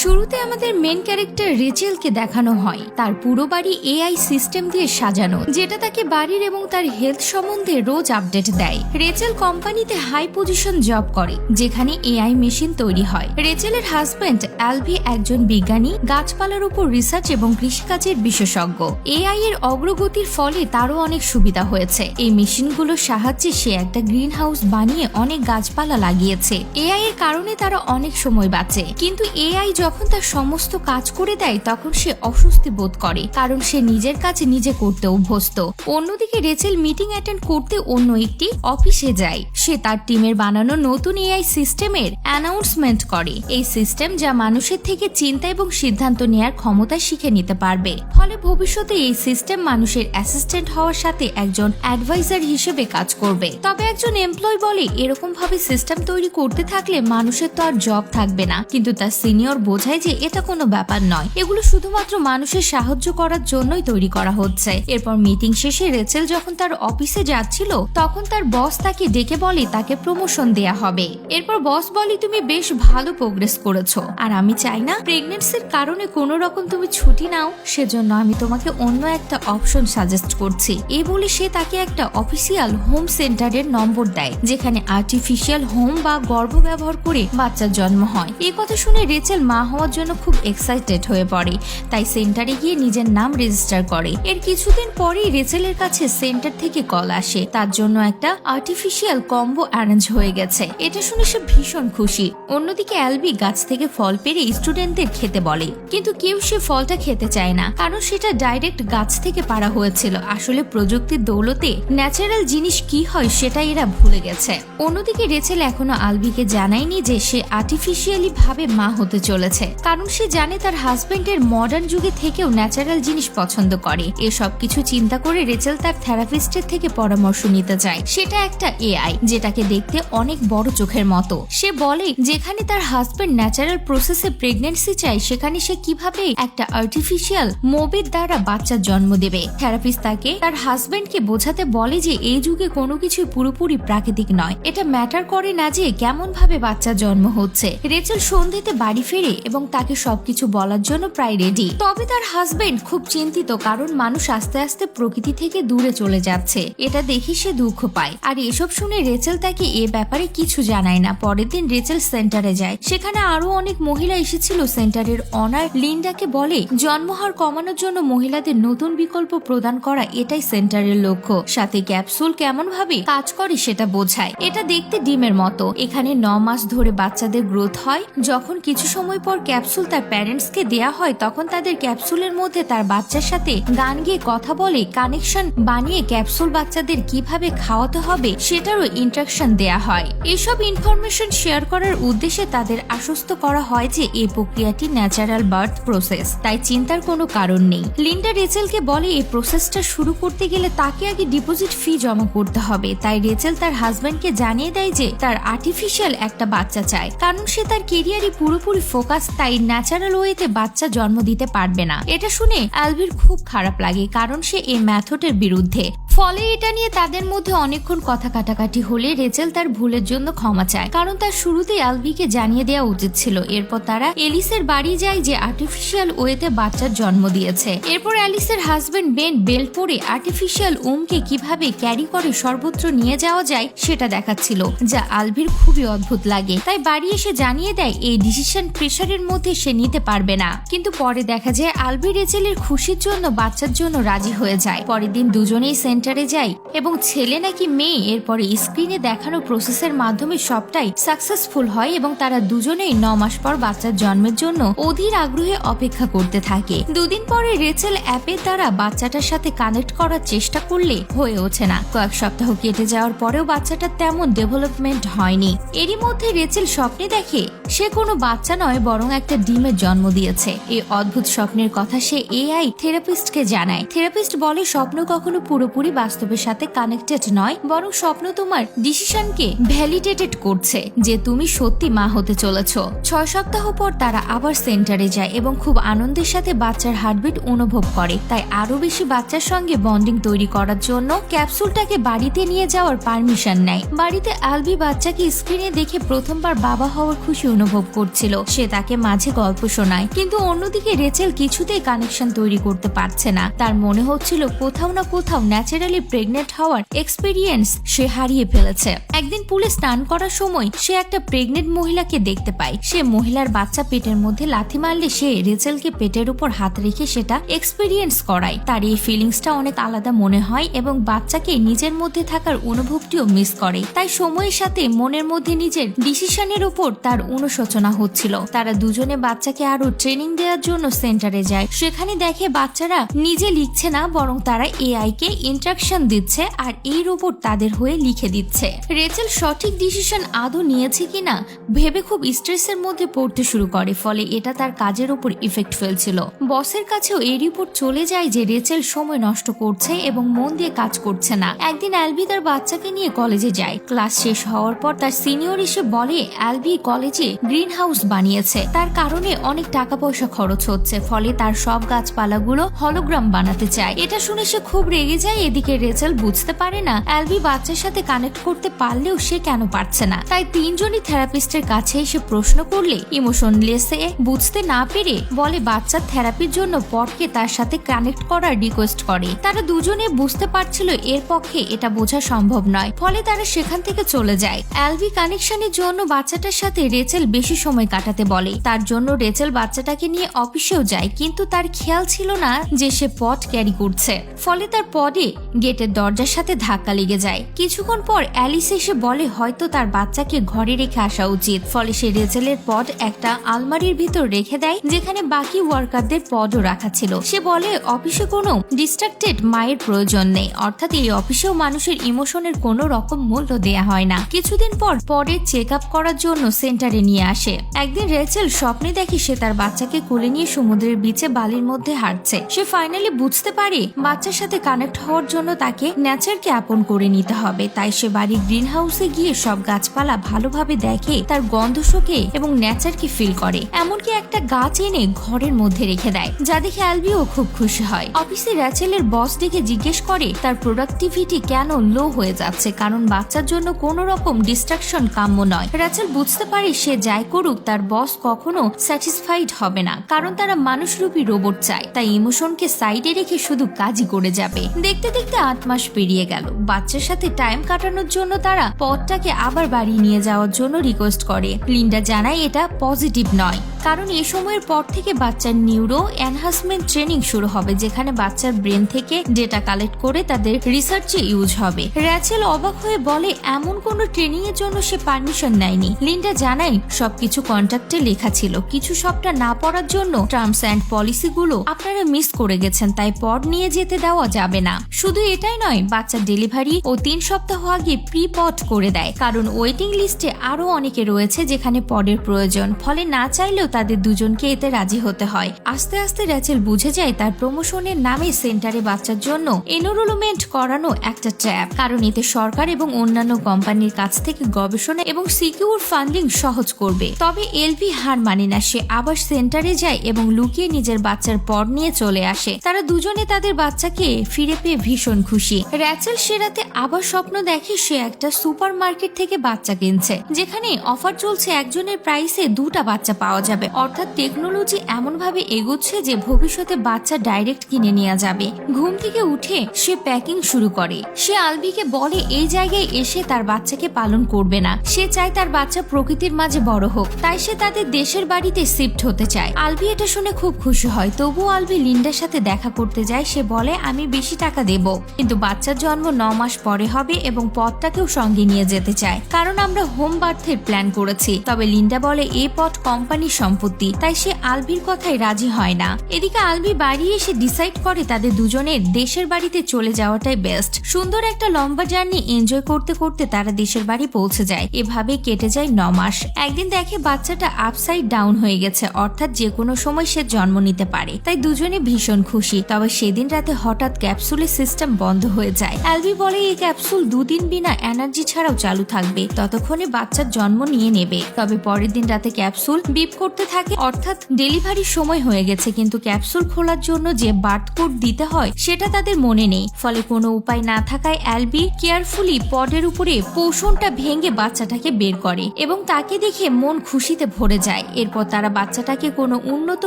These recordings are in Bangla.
শুরুতে আমাদের মেন ক্যারেক্টার রেচেলকে দেখানো হয়। তার পুরো বাড়ি এআই সিস্টেম দিয়ে সাজানো, যেটা তাকে বাড়ির এবং তার হেলথ সম্বন্ধে রোজ আপডেট দেয়। রেচেল কোম্পানিতে হাই পজিশন জব করে, যেখানে এআই মেশিন তৈরি হয়। রেচেলের হাজবেন্ড অ্যালভি একজন বিজ্ঞানী, গাছপালার উপর রিসার্চ এবং কৃষিকাজের বিশেষজ্ঞ। এআই এর অগ্রগতির ফলে তারও অনেক সুবিধা হয়েছে। এই মেশিনগুলোর সাহায্যে সে একটা গ্রিন হাউস বানিয়ে অনেক গাছপালা লাগিয়েছে। এআই এর কারণে তারা অনেক সময় বাঁচে। কিন্তু এআই যখন তার সমস্ত কাজ করে দেয়, তখন সে অস্বস্তি বোধ করে, কারণ সে নিজের কাজ নিজে করতে অভ্যস্ত। অন্যদিকে রেচেল মিটিং অ্যাটেন্ড করতে অন্য একটি অফিসে যায়। সে তার টিমের বানানো নতুন এআই সিস্টেমের অ্যানাউন্সমেন্ট করে। এই সিস্টেম যা মানুষের থেকে চিন্তা এবং সিদ্ধান্ত নেয়ার ক্ষমতা শিখে নিতে পারবে। ফলে ভবিষ্যতে এই সিস্টেম মানুষের অ্যাসিস্ট্যান্ট হওয়ার সাথে একজন অ্যাডভাইজার হিসেবে কাজ করবে। তবে একজন এমপ্লয় বলে এরকম ভাবে সিস্টেম তৈরি করতে থাকলে মানুষের তো আর জব থাকবে না। কিন্তু তার সিনিয়র বোঝায় যে এটা কোনো ব্যাপার নয়। এগুলো শুধুমাত্র মানুষের সাহায্য করার জন্যই তৈরি করা হচ্ছে। এরপর মিটিং শেষে রেচেল যখন তার অফিসে যাচ্ছিল, তখন তার বস তাকে ডেকে বলে তাকে প্রমোশন দেয়া হবে। এরপর বস বলে, তুমি বেশ ভালো প্রোগ্রেস করেছ। আর আমি চাই না প্রেগনেন্সির কারণে কোনো রকম তুমি ছুটি নাও। সেজন্য আমি তোমাকে অন্য একটা অপশন সাজেস্ট করছি। এই বলে সে তাকে একটা অফিসিয়াল হোম সেন্টারের নম্বর দেয়, যেখানে আর্টিফিশিয়াল হোম বা গর্ভ ব্যবহার করে বাচ্চার জন্ম হয়। এই কথা শুনে রেচেল মা হওয়ার জন্য খুব এক্সাইটেড হয়ে পড়ে। তাই সেন্টারে গিয়ে নিজের নাম রেজিস্টার করে। এর কিছুদিন পরেই রেচেলের কাছে সেন্টার থেকে কল আসে। তার জন্য একটা আর্টিফিশিয়াল কম্বো অ্যারেঞ্জ হয়ে গেছে। এটা শুনে সে ভীষণ খুশি। অন্যদিকে অ্যালবি গাছ থেকে ফল পেরে স্টুডেন্টদের খেতে বলে। কিন্তু কেউ সে ফলটা খেতে চায় না। কারণ সেটা ডাইরেক্ট গাছ থেকে পাড়া হয়েছিল। আসলে প্রযুক্তির দৌলতে ন্যাচারাল জিনিস কি হয় সেটা এরা ভুলে গেছে। অন্যদিকে রেচেল এখনও আলবিকে জানায়নি যে সে আর্টিফিশিয়ালি ভাবে মা হতে চলেছে। কারণ সে জানে তার হাজবেন্ডের মডার্ন যুগে থেকেও ন্যাচারাল জিনিস পছন্দ করে। এসব কিছু চিন্তা করে রেচেল তার থেরাপিস্টের থেকে পরামর্শ নিতে চায়। সেটা একটা এআই যেটাকে দেখতে অনেক বড় চোখের মতো। সে বলে, যেখানে তার হাজবেন্ড ন্যাচারাল প্রসেসে প্রেগনেন্সি চায়, সেখানে সে কীভাবে একটা আর্টিফিশিয়াল মোবির দ্বারা বাচ্চার জন্ম দেবে? থেরাপিস্ট তাকে তার হাজবেন্ডকে বোঝাতে বলে যে, এই যুগে কোনো কিছু পুরোপুরি প্রাকৃতিক নয়। এটা ম্যাটার করে না যে কেমন ভাবে বাচ্চার জন্ম হচ্ছে। রেচেল সন্ধ্যেতে বাড়ি ফেরে এবং তাকে সবকিছু বলার জন্য প্রায় রেডি তবে তার হাজবেন্ড খুব চিন্তিত, কারণ মানুষ আস্তে আস্তে প্রকৃতি থেকে দূরে চলে যাচ্ছে। এটা দেখে সে দুঃখ পায়। আর এসব শুনে রেচেল তাকে এ ব্যাপারে কিছু জানায় না। পরের দিন রেচেল সেন্টারে যায়। সেখানে আরও অনেক মহিলা এসেছিল সেন্টারের অনার। লিন্ডাকে বলে, জন্মহার কমানোর জন্য মহিলাদের নতুন বিকল্প প্রদান করা এটাই সেন্টারের লক্ষ্য। সাথে ক্যাপসুল কেমন ভাবে কাজ করে সেটা বোঝায়। এটা দেখতে ডিমের মতো। এখানে ন মাস ধরে বাচ্চাদের গ্রোথ হয়। যখন কিছু সময় পর ক্যাপসুল তার প্যারেন্টসকে দেয়া হয়, তখন তাদের ক্যাপসুলের মধ্যে তার বাচ্চার সাথে গান গিয়ে কথা বলে, কানেকশন বানিয়ে ক্যাপসুল বাচ্চাদের কীভাবে খাওয়াতে হবে সেটারও ইন্ট্রাকশন দেয়া হয়। এসব ইনফরমেশন শেয়ার করার উদ্দেশ্যে তাদের আশ্বস্ত করা হয় যে এই প্রক্রিয়াটি ন্যাচারাল বার্থ প্রসেস, তাই চিন্তার কোনো কারণ নেই। লিন্ডা রেচেলকে বলে, এই প্রসেসটা শুরু করতে গেলে তাকে আগে ডিপোজিট ফি জমা করতে হবে, তাই রেচেল তার হাজবেন্ডকে জানিয়ে দেয় যে তার আর্টিফিশিয়াল একটা বাচ্চা চায়, কারণ সে তার কেরিয়ারে পুরোপুরি ফোকাস তাই ন্যাচারাল ওয়েতে বাচ্চা জন্ম দিতে পারবে না। এটা শুনে অ্যালভির খুব খারাপ লাগে, কারণ সে এই ম্যাথডের বিরুদ্ধে। ফলে এটা নিয়ে তাদের মধ্যে অনেকক্ষণ কথা কাটাকাটি হলে রেচেল তার ভুলের জন্য ক্ষমা চায়। কারণ তার শুরুতে অ্যালভিকে জানিয়ে দেওয়া উচিত ছিল। এরপর তারা এলিসের বাড়ি যায় যে আর্টিফিশিয়াল ওয়েতে বাচ্চার জন্ম দিয়েছে। এরপর অ্যালিসের হাজবেন্ড বেন বেল্ট পরে আর্টিফিশিয়াল উমকে কীভাবে ক্যারি করে সর্বত্র নিয়ে যাওয়া যায় সেটা দেখাচ্ছিল, যা আলভির খুবই অদ্ভুত লাগে। তাই বাড়ি এসে জানিয়ে দেয়, এই ডিসিশন প্রেশারের মধ্যে সে নিতে পারবে না। কিন্তু পরে দেখা যায়, আলভি রেচেলের খুশির জন্য বাচ্চার জন্য রাজি হয়ে যায়। পরের দিন দুজনেই সেন্টারে যায় এবং ছেলে নাকি মেয়ে, এরপরে স্ক্রিনে দেখানো প্রসেসের মাধ্যমে সবটাই সাকসেসফুল হয় এবং তারা দুজনেই ন মাস পর বাচ্চার জন্মের জন্য অধীর আগ্রহে অপেক্ষা করতে থাকে। দুদিন পরে রেচেল অ্যাপের দ্বারা বাচ্চাটার সাথে কানেক্ট করার চেষ্টা করলে হয়ে ওঠে না। কয়েক সপ্তাহ কেটে যাওয়ার পরেও বাচ্চাটার তেমন ডেভেলপমেন্ট হয়নি। এরই মধ্যে রেচেল স্বপ্নে দেখে, সে কোনো বাচ্চা নয়, বরং একটা ডিমের জন্ম দিয়েছে। এই অদ্ভুত স্বপ্নের কথা সে এআই থেরাপিস্টকে জানায়। থেরাপিস্ট বলে, স্বপ্ন কখনো পুরোপুরি বাস্তবের সাথে কানেক্টেড নয়, বরং স্বপ্ন তোমার ডিসিশনকে ভ্যালিডেটেড করছে যে তুমি সত্যি মা হতে চলেছ। ছয় সপ্তাহ পর তারা আবার সেন্টারে যায় এবং খুব আনন্দের সাথে বাচ্চার হার্টবিট অনুভব করে। তাই আরও বেশি বাচ্চার সঙ্গে বন্ডিং তৈরি করার জন্য ক্যাপসুলটাকে বাড়িতে নিয়ে যাওয়ার পারমিশন নেয়। বাড়িতে আলবি বাচ্চাকে স্ক্রিনে দেখে প্রথমবার বাবা হওয়ার খুশি অনুভব করছিল। সে তাকে মাঝে গল্প শোনায়, কিন্তু অন্যদিকে রেচেল কিছুতেই কানেকশন তৈরি করতে পারছে না। তার মনে হচ্ছিল কোথাও না কোথাও ন্যাচারালি প্রেগনেন্ট হওয়ার এক্সপিরিয়েন্স সে হারিয়ে ফেলেছে। একদিন পুলে স্নান করার সময় সে একটা প্রেগনেন্ট মহিলাকে দেখতে পায়। সে মহিলার বাচ্চা পেটের মধ্যে লাথি মারলে সে রেচেলকে পেটের উপর হাত রেখে সেটা এক্সপিরিয়েন্স করায়। তার এই ফিলিংসটা অনেক আলাদা মনে হয় এবং বাচ্চাকে নিজের মধ্যে থাকার অনুভবটিও মিস করে। তাই সময়ের সাথে মনের মধ্যে নিজের ডিসিশনের উপর তার অনুশোচনা হচ্ছিল। তারা দুজনে বাচ্চাকে আরও ট্রেনিং দেওয়ার জন্য সেন্টারে যায়। সেখানে দেখে বাচ্চারা নিজে লিখছে না, বরং তারা এআই কে ইন্ট্রাকশন দিচ্ছে আর এই রোবট তাদের হয়ে লিখে দিচ্ছে। রেচেল সঠিক ডিসিশন আদৌ নিয়েছে কিনা ভেবে খুব স্ট্রেসের মধ্যে পড়তে শুরু করে, ফলে এটা তার কাজের উপর ইফেক্ট ফেলছিল। বসের কাছেও এই রিপোর্ট চলে যায় যে রেচেল সময় নষ্ট করছে এবং মন দিয়ে কাজ করছে না। একদিন অ্যালবি তার বাচ্চাকে নিয়ে কলেজে যায়। ক্লাস শেষ হওয়ার পর তার সিনিয়র এসে বলে অ্যালবি কলেজে গ্রিন হাউস বানিয়েছে। তার কারণে অনেক টাকা পয়সা খরচ হচ্ছে, ফলে তার সব গাছপালাগুলো হলোগ্রাম বানাতে চায়। এটা শুনে সে খুব রেগে যায় এদিকে রেচেল বুঝতে পারে না, অ্যালবি বাচ্চার সাথে কানেক্ট করতে পারলেও সে কেন পারছে না। তাই তিনজনই থেরাপিস্টের কাছে এসে প্রশ্ন করলে ইমোশনলেসে বুঝতে না পেরে বলে বাচ্চার থেরাপির জন্য পটকে তার সাথে কানেক্ট করার রিকোয়েস্ট করে। তারা দুজনে বুঝতে পারছিল এর পক্ষে এটা বোঝা সম্ভব নয়, ফলে তারা সেখান থেকে চলে যায়। অ্যালবি কানেকশনের জন্য বাচ্চাটার সাথে রেচেল বেশি সময় কাটাতে বলে। তার জন্য রেচেল বাচ্চাটাকে নিয়ে অফিসেও যায়, কিন্তু তার খেয়াল ছিল না যে সে পট ক্যারি করছে। ফলে তার পদে গেটের দরজার সাথে ধাক্কা লেগে যায়। কিছুক্ষণ পর অ্যালিস এসে বলে, হয়তো তার বাচ্চাকে ঘরে রেখে আসা উচিত। ফলে সে রেচেলের পদ একটা আলমারির ভিতর রেখে দেয়, যেখানে বাকি ওয়ার্কারদের পদও রাখা ছিল। সে বলে, অফিসে কোনো ডিস্ট্রাক্টেড মায়ের প্রয়োজন নেই। অর্থাৎ এই অফিসেও মানুষের ইমোশনের কোনো রকম মূল্য দেয়া হয় না। কিছুদিন পর পরের চেক আপ করার জন্য সেন্টারে নিয়ে আসে। একদিন রেচেল স্বপ্নে দেখে সে তার বাচ্চাকে কোলে নিয়ে সমুদ্রের বিচে বালির মধ্যে হাঁটছে। সে ফাইনালি বুঝতে পারে বাচ্চার সাথে কানেক্ট হওয়ার তাকে ন্যাচারকে আপন করে নিতে হবে। তাই সে বাড়ির গ্রিন হাউসে গিয়ে সব গাছপালা ভালোভাবে দেখে, তার গন্ধ শোকে এবং ন্যাচারকে ফিল করে। এমনকি একটা গাছ এনে ঘরের মধ্যে রেখে দেয়, যা দেখে অ্যালবিও খুব খুশি হয়। অফিসে র্যাচেলের বস ডেকে জিজ্ঞেস করে, তার প্রোডাক্টিভিটি কেন লো হয়ে যাচ্ছে? কারণ বাচ্চার জন্য কোনো রকম ডিস্ট্রাকশন কাম্য নয়। র্যাচেল বুঝতে পারে সে যাই করুক, তার বস কখনো স্যাটিসফাইড হবে না, কারণ তারা মানুষরূপী রোবট চায়। তাই ইমোশনকে সাইডে রেখে শুধু কাজই করে যাবে। দেখতে দেখতে আট মাস পেরিয়ে গেল। বাচ্চার সাথে টাইম কাটানোর জন্য তারা পথটাকে আবার বাড়ি নিয়ে যাওয়ার জন্য রিকোয়েস্ট করে। লিন্ডা জানায় এটা পজিটিভ নয়। কারণ এ সময়ের পর থেকে বাচ্চার নিউরো এনহান্সমেন্ট ট্রেনিং শুরু হবে, যেখানে বাচ্চার ব্রেন থেকে ডেটা কালেক্ট করে তাদের রিসার্চে ইউজ হবে। র্যাচেল অবাক হয়ে বলে, এমন কোনো ট্রেনিং এর জন্য সে পারমিশন নেয়নি? লিন্ডা জানাই সবকিছু কন্ট্রাক্টে লেখা ছিল। কিছু সবটা না পড়ার জন্য টার্মস অ্যান্ড পলিসি গুলো আপনারা মিস করে গেছেন, তাই পড নিয়ে যেতে দেওয়া যাবে না। শুধু এটাই নয়, বাচ্চার ডেলিভারি ও তিন সপ্তাহ আগে প্রি পড করে দেয়। কারণ ওয়েটিং লিস্টে আরও অনেকে রয়েছে যেখানে পডের প্রয়োজন। ফলে না চাইলেও তাদের দুজনকে এতে রাজি হতে হয়। আস্তে আস্তে র্যাচেল বুঝে যায় তার প্রমোশনের নামে সেন্টারে বাচ্চার জন্য এনরোলমেন্ট করানো একটা ট্র্যাপ। কারণ এতে সরকার এবং অন্যান্য কোম্পানির কাছ থেকে গবেষণা এবং সিকিউর ফান্ডিং সহজ করবে। তবে এলভি হার মানে না, সে আবার সেন্টারে যায় এবং লুকিয়ে নিজের বাচ্চার পর নিয়ে চলে আসে। তারা দুজনে তাদের বাচ্চাকে ফিরে পেয়ে ভীষণ খুশি। র্যাচেল সে রাতে আবার স্বপ্ন দেখে সে একটা সুপার মার্কেট থেকে বাচ্চা কিনছে। যেখানে অফার চলছে একজনের প্রাইসে দুটা বাচ্চা পাওয়া যাবে। অর্থাৎ টেকনোলজি এমন ভাবে এগোচ্ছে যে ভবিষ্যতে বাচ্চা ডাইরেক্ট কিনে নেওয়া যাবে। ঘুম থেকে উঠে সে প্যাকিং শুরু করে। সে আলবিকে বলে, এই জায়গায় এসে তার বাচ্চাকে পালন করবে না। সে চায় তার বাচ্চা প্রকৃতির মাঝে বড় হোক। তাই সে তাদের দেশের বাড়িতে শিফট হতে চায়। আলবি এটা শুনে খুব খুশি হয়। তবুও আলবি লিন্ডার সাথে দেখা করতে যায়। সে বলে, আমি বেশি টাকা দেব। কিন্তু বাচ্চার জন্ম ন মাস পরে হবে এবং পথটাকেও সঙ্গে নিয়ে যেতে চায়। কারণ আমরা হোম বার্থের প্ল্যান করেছি। তবে লিন্ডা বলে এই পথ কোম্পানির সঙ্গে সম্পত্তি, তাই সে আলভির কথায় রাজি হয় না। এদিকে আলভি বাড়ি এসে ডিসাইড করে তাদের দুজনের দেশের বাড়িতে চলে যাওয়াটাই বেস্ট সুন্দর একটা লম্বা জার্নি এনজয় করতে করতে তারা দেশের বাড়ি পৌঁছে যায়। এভাবে কেটে যায় ন মাস। একদিন দেখে বাচ্চাটা আপসাইড ডাউন হয়ে গেছে, অর্থাৎ যে কোনো সময় সে জন্ম নিতে পারে। তাই দুজনে ভীষণ খুশি। তবে সেদিন রাতে হঠাৎ ক্যাপসুলের সিস্টেম বন্ধ হয়ে যায়। অ্যালভি বলে, এই ক্যাপসুল দুদিন বিনা এনার্জি ছাড়াও চালু থাকবে। ততক্ষণে বাচ্চার জন্ম নিয়ে নেবে। তবে পরের দিন রাতে ক্যাপসুল বিপ করতে থাকে। অর্থাৎ ডেলিভারির সময় হয়ে গেছে, কিন্তু ক্যাপসুল খোলার জন্য যে বার্থ কোড দিতে হয়, সেটা তাদের মনে নেই। ফলে কোনো উপায় না থাকায় অ্যালবি কেয়ারফুলি পডের উপরে পোষণটা ভেঙে বাচ্চাটাকে বের করে এবং তাকে দেখে মন খুশিতে ভরে যায়। এরপর তারা বাচ্চাটাকে কোনো উন্নত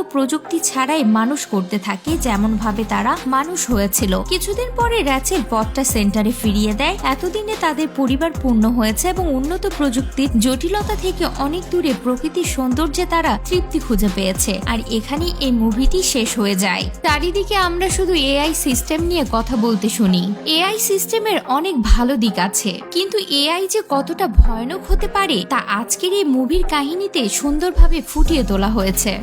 প্রযুক্তি ছাড়াই মানুষ করতে থাকে যেমন ভাবে তারা মানুষ হয়েছিল। কিছুদিন পরে র্যাচেল পথটা সেন্টারে ফিরিয়ে দেয়। এতদিনে তাদের পরিবার পূর্ণ হয়েছে এবং উন্নত প্রযুক্তির জটিলতা থেকে অনেক দূরে প্রকৃতির সৌন্দর্যে তারা তৃপ্তি খুঁজে পেয়েছে। আর এখানেই এই মুভিটি শেষ হয়ে যায়। চারিদিকে আমরা শুধু এআই সিস্টেম নিয়ে কথা বলতে শুনি। এআই সিস্টেমের অনেক ভালো দিক আছে। কিন্তু এআই যে কতটা ভয়ানক হতে পারে, তা আজকের এই মুভির কাহিনীতে সুন্দরভাবে ফুটিয়ে তোলা হয়েছে।